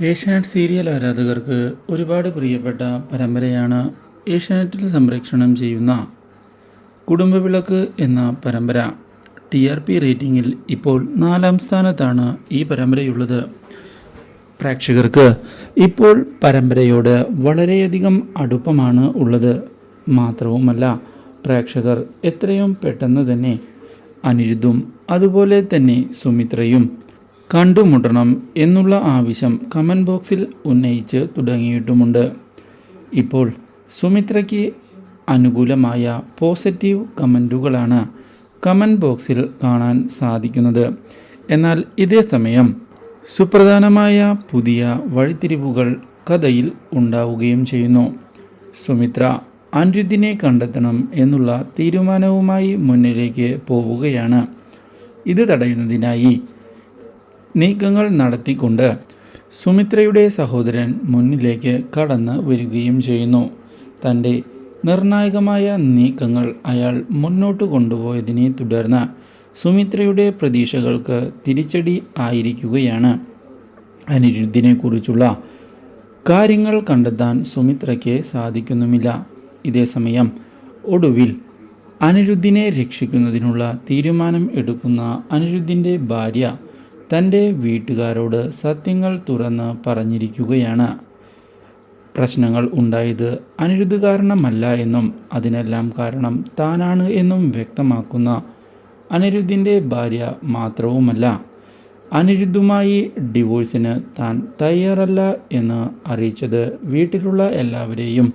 Asianet serial ആരാധകർക്ക് ഒരുപാട് പ്രിയപ്പെട്ട പരമ്പരയാണ് ഏഷ്യാനെറ്റിൽ സംപ്രേക്ഷണം ചെയ്യുന്ന കുടുംബവിളക്ക് എന്ന പരമ്പര. ടി ആർ പി റേറ്റിംഗിൽ ഇപ്പോൾ നാലാം സ്ഥാനത്താണ് ഈ പരമ്പരയുള്ളത്. പ്രേക്ഷകർക്ക് ഇപ്പോൾ പരമ്പരയോട് വളരെയധികം അടുപ്പമാണ് ഉള്ളത്. മാത്രവുമല്ല പ്രേക്ഷകർ എത്രയും പെട്ടെന്ന് തന്നെ അനിരുദ്ധും അതുപോലെ തന്നെ സുമിത്രയും കണ്ടുമുട്ടണം എന്നുള്ള ആവശ്യം കമന്റ് ബോക്സിൽ ഉന്നയിച്ച് തുടങ്ങിയിട്ടുമുണ്ട്. ഇപ്പോൾ സുമിത്രയ്ക്ക് അനുകൂലമായ പോസിറ്റീവ് കമന്റുകളാണ് കമന്റ് ബോക്സിൽ കാണാൻ സാധിക്കുന്നത്. എന്നാൽ ഇതേ സമയം സുപ്രധാനമായ പുതിയ വഴിത്തിരിവുകൾ കഥയിൽ ഉണ്ടാവുകയും ചെയ്യുന്നു. സുമിത്ര അനിരുദ്ധിനെ കണ്ടെത്തണം എന്നുള്ള തീരുമാനവുമായി മുന്നിലേക്ക് പോവുകയാണ്. ഇത് തടയുന്നതിനായി നീക്കങ്ങൾ നടത്തിക്കൊണ്ട് സുമിത്രയുടെ സഹോദരൻ മുന്നിലേക്ക് കടന്ന് വരികയും ചെയ്യുന്നു. തന്റെ നിർണായകമായ നീക്കങ്ങൾ അയാൾ മുന്നോട്ട് കൊണ്ടുപോയതിനെ തുടർന്ന് സുമിത്രയുടെ പ്രതീക്ഷകൾക്ക് തിരിച്ചടി ആയിരിക്കുകയാണ്. അനിരുദ്ധിനെക്കുറിച്ചുള്ള കാര്യങ്ങൾ കണ്ടെത്താൻ സുമിത്രയ്ക്ക് സാധിക്കുന്നുമില്ല. ഇതേസമയം ഒടുവിൽ അനിരുദ്ധിനെ രക്ഷിക്കുന്നതിനുള്ള തീരുമാനം എടുക്കുന്ന അനിരുദ്ധിന്റെ ഭാര്യ തന്റെ വീട്ടുകാരോട് സത്യങ്ങൾ തുറന്ന് പറഞ്ഞിരിക്കുകയാണ്. പ്രശ്നങ്ങൾ ഉണ്ടായത് അനിരുദ്ധ കാരണമല്ല എന്നും അതിനെല്ലാം കാരണം താനാണ് എന്നും വ്യക്തമാക്കുന്ന അനിരുദ്ധിന്റെ ഭാര്യ മാത്രവുമല്ല. അനിരുദ്ധുമായി ഡിവോഴ്സിന് താൻ തയ്യാറല്ല എന്ന് അറിയിച്ചത് വീട്ടിലുള്ള എല്ലാവരെയും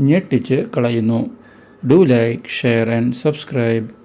ഞെട്ടിച്ച് കളയുന്നു. Do like share and subscribe.